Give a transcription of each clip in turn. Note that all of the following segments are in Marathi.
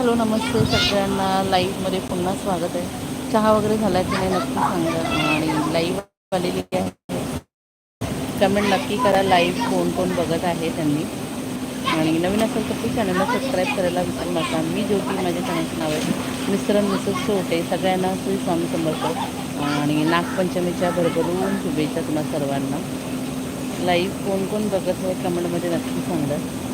हॅलो नमस्ते सगळ्यांना. लाईव्हमध्ये पुन्हा स्वागत आहे. चहा वगैरे झाला की नाही नक्की सांगा. आणि लाईव्ह आलेली आहे. कमेंट नक्की करा. लाईव्ह कोण कोण बघत आहे त्यांनी. आणि नवीन असेल तर प्लीज चॅनलला सबस्क्राईब करायला विसरू नका. मी ज्योती माझ्या चॅनलचं नाव आहे. Mr Mrs Sote. सगळ्यांना श्री स्वामी समर्थ. आणि नागपंचमीच्या भरभरून शुभेच्छा तुम्हाला सर्वांना. लाईव्ह कोण कोण बघत आहे कमेंटमध्ये नक्की सांगा.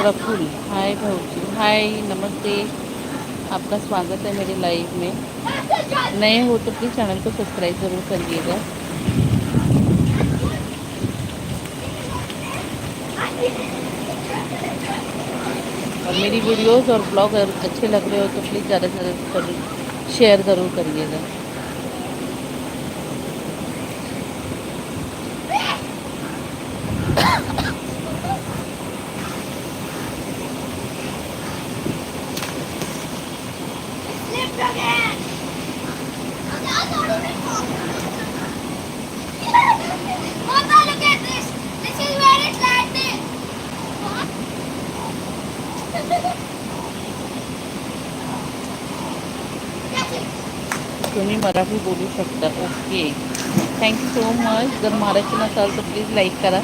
प्रफुल हाय भाऊजी हाय नमस्ते आपका स्वागत है मेरे लाइव में. नए हो तो प्लीज़ चैनल को सब्सक्राइब ज़रूर करिएगा और मेरी वीडियोस और ब्लॉग अगर अच्छे लग रहे हो तो प्लीज़ ज़्यादा से ज़्यादा शेयर ज़रूर करिएगा। तुम्ही बोलू शकता. ओके थँक्यू सो मच जर महाराष्ट्र नसाल तर प्लीज लाईक करा.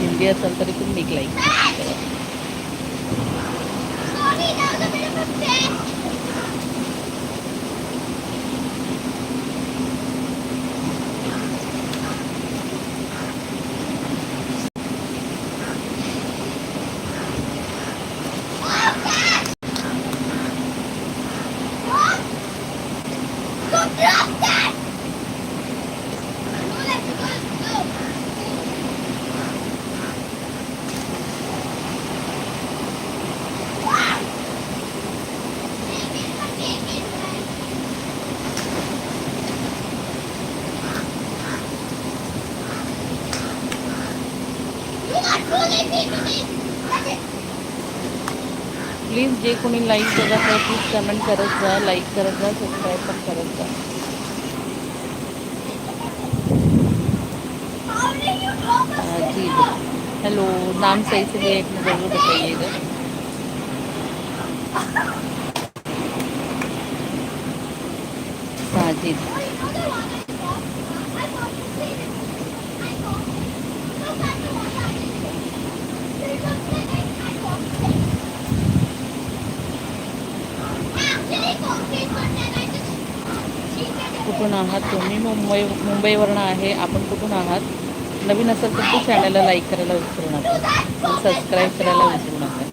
हिंदी असेल तरी तुम्ही एक लाईक करा. प्लीज जे कोणी लाईक बघत आहे प्लीज कमेंट करत जा लाईक करत जा सबस्क्राईब पण करत जा. हाँ, जी हेलो नाम सही से लिए एक ज़रूर बताइएगा. साजिद. कुठून आहात. तुम्ही मुंबई मुंबईवरनं आहे. आपण कुठून आहात? नवीन असेल तर तू चॅनलला लाईक करायला विसरू नका. सबस्क्राईब करायला विसरू नका.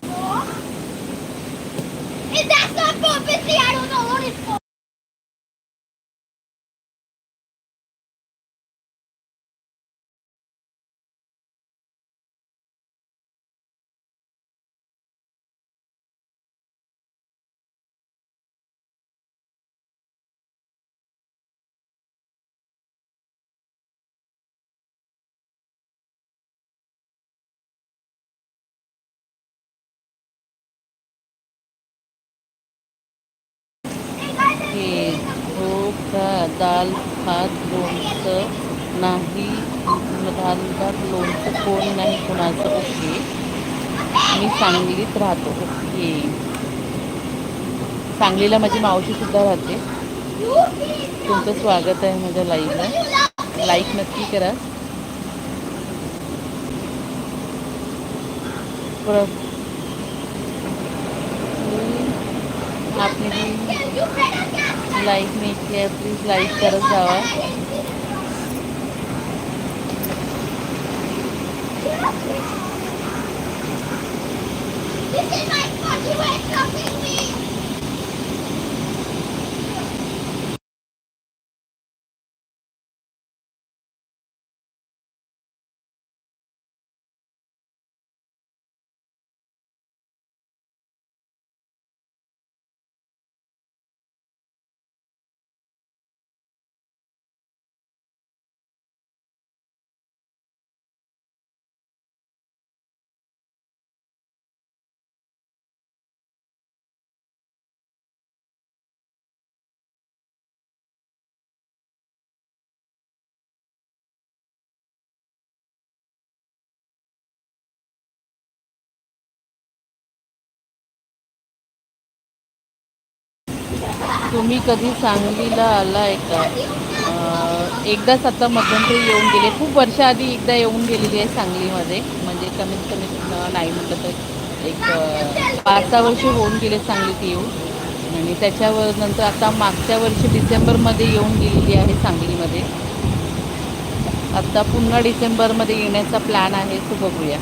दाल भात लोणचं नाही. दाल भात लोणचं कोण नाही कोणाचं ओके मी सांगलीत राहतो. ओके. सांगलीला माझी मावशीसुद्धा राहते. तुमचं स्वागत आहे माझ्या लाईव्हला लाईक नक्की करा. प्र आपली लाईक नाही किया प्लीज लाईक करत जावा This is my spot. You ain't stopping me. तुम्ही कधी सांगलीला आलाय का? एकदाच आता मध्यंतरी येऊन गेले. खूप वर्षाआधी एकदा येऊन गेलेली आहे सांगलीमध्ये. म्हणजे कमीत कमी नाही म्हटलं तर एक पाच सहा वर्ष होऊन गेले सांगलीत येऊन. आणि त्याच्यावर नंतर आता मागच्या वर्षी डिसेंबरमध्ये येऊन गेलेली आहे सांगलीमध्ये. आता पुन्हा डिसेंबरमध्ये येण्याचा प्लॅन आहे. तो बघूया.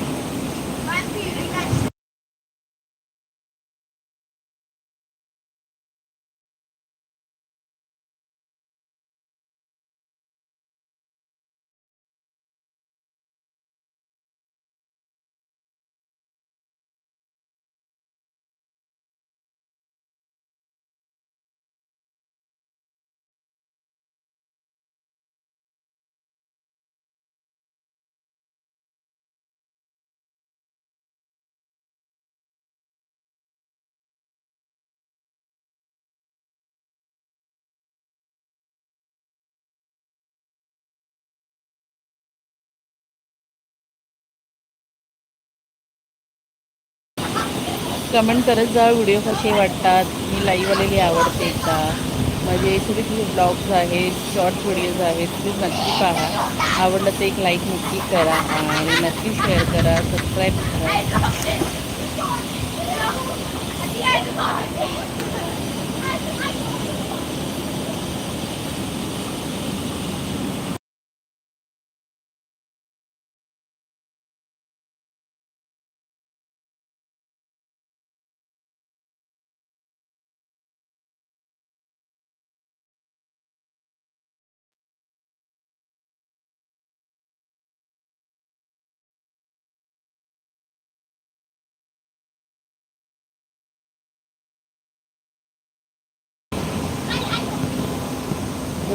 कमेंट करत जा व्हिडिओ कसे वाटतात? मी लाईव्ह आलेली आवडते का माझे थोडी थोडी ब्लॉग्स आहेत शॉर्ट व्हिडिओज आहेत तुम्ही नक्की पहा. आवडलं तर एक लाईक नक्की करा आणि नक्की शेअर करा सबस्क्राईब करा.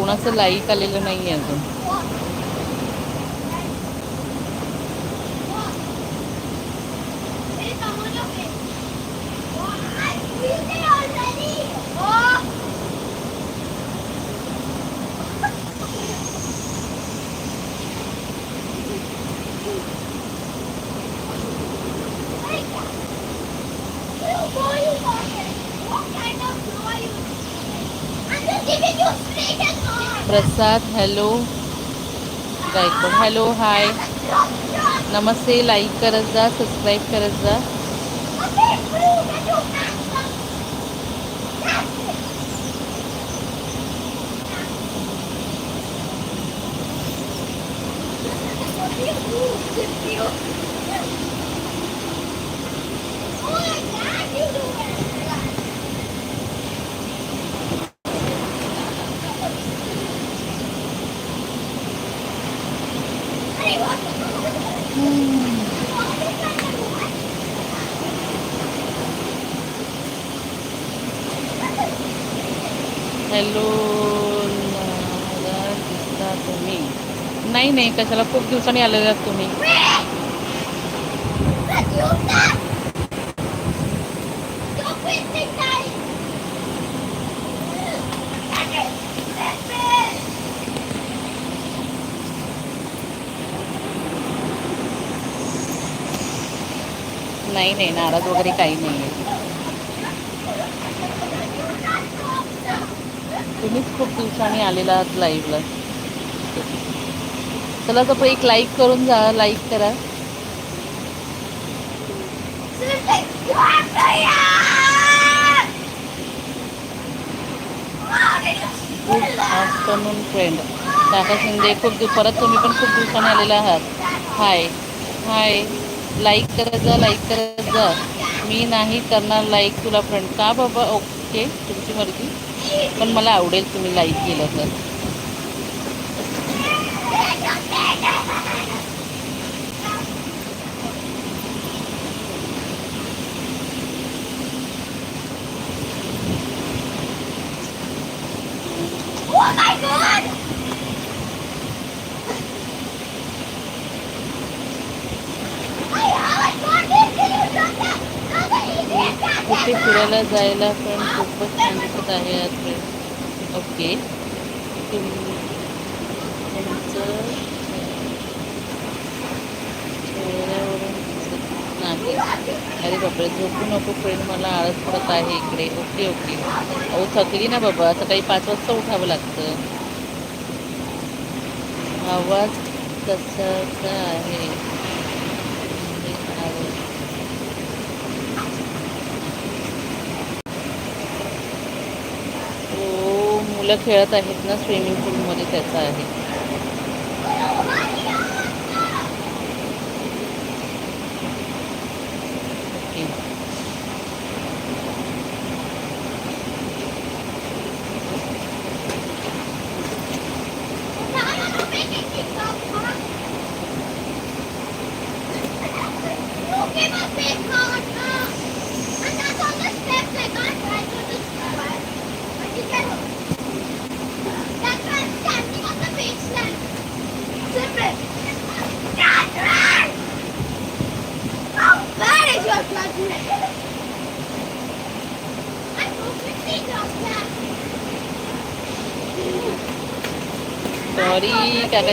कोणाचं लाईक आलेलं नाही आहे अजून. Prasad hello Gaikwad hello hi नमस्ते लाईक करत जा सबस्क्राईब करत जा. हॅलो नारा दिसता तुम्ही नाही कशाला खूप दिवसांनी आलेले आहात तुम्ही? नाही नाही नाराज वगैरे काही नाही आहे. तुम्हीच खूप दिवसांनी आलेला आहात लाईव्हला चला तर एक लाईक करून जा लाईक करा. गुड आफ्टरनून फ्रेंड काका शिंदे खूप दिव परत तुम्ही पण खूप दिवसाने आलेला आहात. हाय हाय लाईक करत जा लाईक करत जा. मी नाही करणार लाईक तुला फ्रेंड का बाबा? ओके तुमची मर्जी. पण मला आवडेल तुम्ही लाईक केलं तर. कुठे फिरायला जायला पण खूपच छान दिसत आहे आज फ्रेंड ओके. तुम तुमचं चेहऱ्यावरून दिसत अरे बापरे झोपू नको फ्रेंड मला आळस पडत आहे इकडे. Okay okay. अहो थकली ना बाबा. सकाळी पाच वाजता उठावं लागतं. आवाज कसा आहे म्हणजे आवाज हो मुलं खेळत आहेत ना स्विमिंग पूलमध्ये त्याचा आहे. सॉरी काका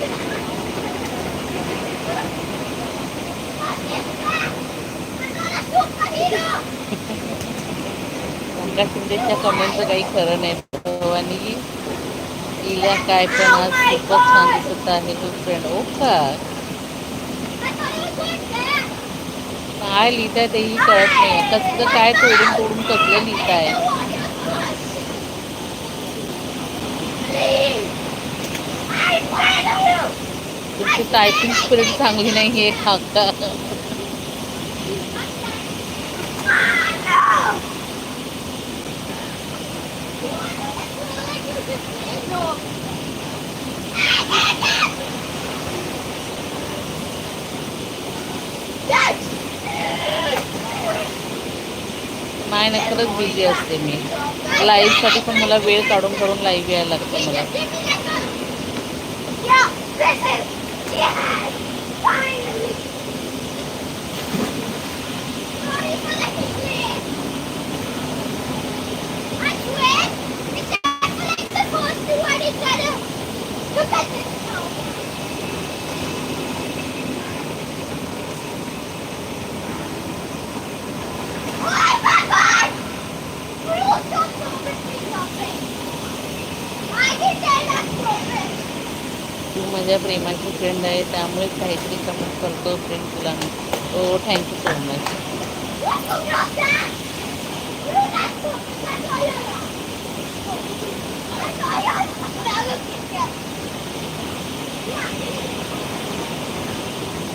What शिंदेच्या कमेंटचं काही खरं नाही आणि इल्या काय पण आज खूपच छान दिसत आहे तू फ्रेंड ओ का? काय लिहिताय तेही कळत नाही. कसलं काय तोडून तोडून कसलं लिहिताय? तुमची टायपिंग स्पिरिट चांगली नाही आहे काका नाही ना खरंच बिझी असते मी. लाईव्हसाठी पण मला वेळ काढून काढून लाईव्ह यायला लागतं मला. Yeah, प्रेमाची फ्रेंड आहे त्यामुळेच काहीतरी कमेंट करतो फ्रेंड तुला हो थँक्यू सो मच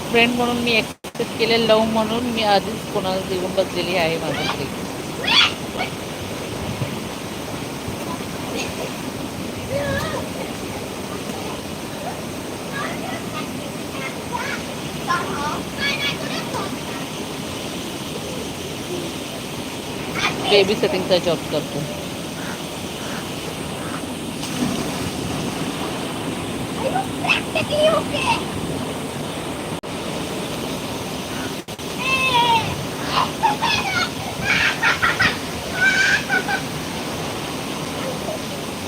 फ्रेंड म्हणून मी एक्सेप्ट केले लव म्हणून मी आधीच कोणाला देऊन बसलेली आहे माझ्याकडे. बेबी सेटिंगचा जॉब करतो.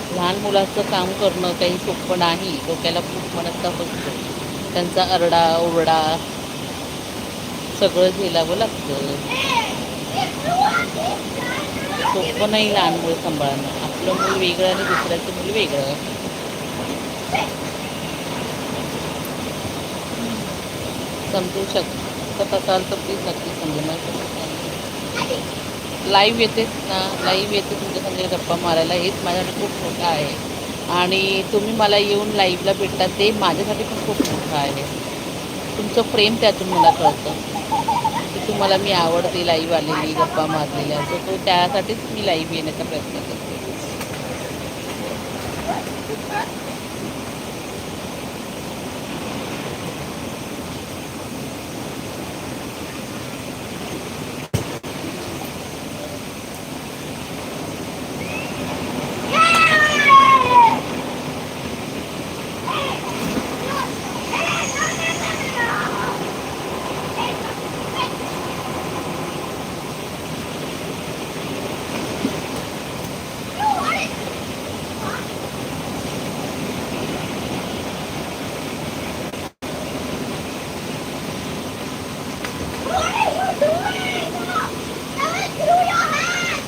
लहान मुलाचं काम करणं काही सोपं नाही. डोक्याला खूप मनस्ताप असतो. त्यांचा अरडा ओरडा सगळं झेलावं लागतं. सोपं नाही लहान मुलं सांभाळणं. आपलं मूल वेगळं आणि दुसऱ्याचं मूल वेगळं. समजू शकत असाल तर प्लीज नक्की समजून लाईव्ह येतेच ना? लाईव्ह येते तुमच्या संगे गप्पा मारायला. हेच माझ्यासाठी खूप मोठं आहे. आणि तुम्ही मला येऊन लाईव्हला भेटता ते माझ्यासाठी पण खूप मोठं आहे. तुमचं प्रेम त्यातून मला कळतं. तुम्हाला मी आवडते लाईव्ह आलेली गप्पा मारलेल्या तर तो त्यासाठीच मी लाईव्ह येण्याचा प्रयत्न करते.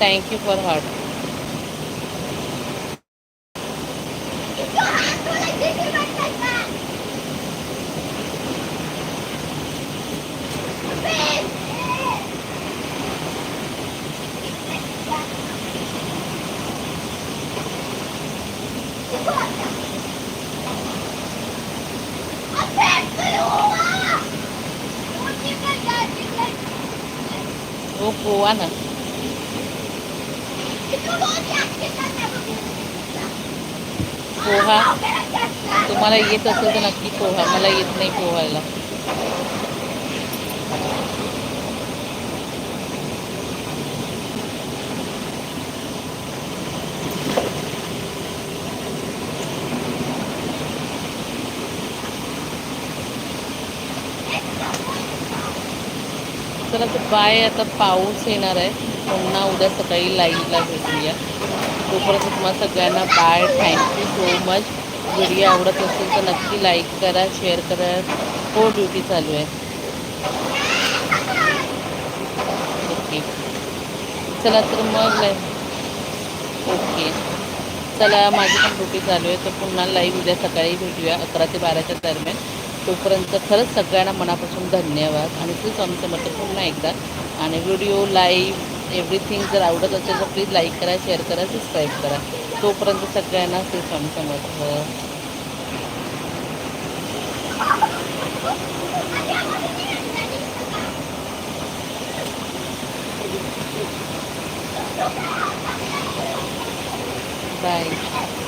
थँक्यू फॉर हार्ट हो पोवा ना पोहा. तुम्हाला येत असेल तर नक्की पोहा. मला येत नाही पोहायला. चला तर बाय. आता पाऊस येणार आहे. पुन्हा उद्या सकाळी लाईनला भेटूया. तोपर्यंत तुम्हाला सगळ्यांना bye thank you so much video आवडत असेल तर नक्की लाईक करा शेअर करा. हो ड्युटी चालू आहे. ओके चला तर मग ओके चला माझी पण ड्युटी चालू आहे. तर पुन्हा लाईव्ह उद्या सकाळी भेटूया अकरा ते बाराच्या दरम्यान. तोपर्यंत खरंच सगळ्यांना मनापासून धन्यवाद. आणि तूच आमचं मत पुन्हा एकदा. आणि व्हिडिओ लाईव्ह एव्हरीथिंग जर आवडत असेल तर प्लीज लाईक करा शेअर करा सबस्क्राईब करा. तोपर्यंत सगळ्यांना ते स्वामी समजतं बाय